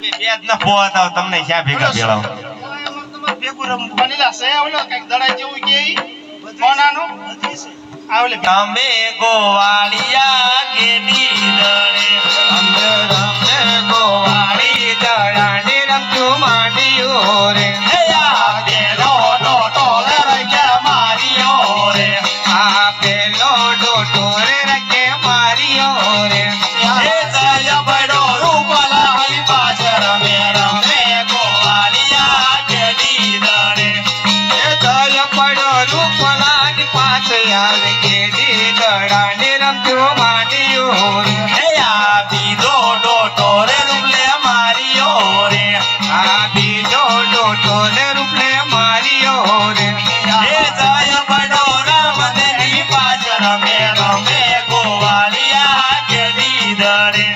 ના પોતા તમને ક્યાં ભેગા ભેળાવ? ભેગું રમવું બનેલા છે ઓલો કંઈક દડા જેવું કે કોનાનું આ ગોવાળિયા ગેડી દડે અમે રમે ગોવાળી દડાની રમતું માંડ્યું રે. હે પડો પલાન પાછ આવે કેડી દડાને રમ્યો માન્યો રે. આ બીજો ડોટો રે રૂપલે માર્યો રે. આ બીજો ડોટો રે રૂપલે માર્યો રે. એ રમે રમે ગોવાલિયા કેડી દડે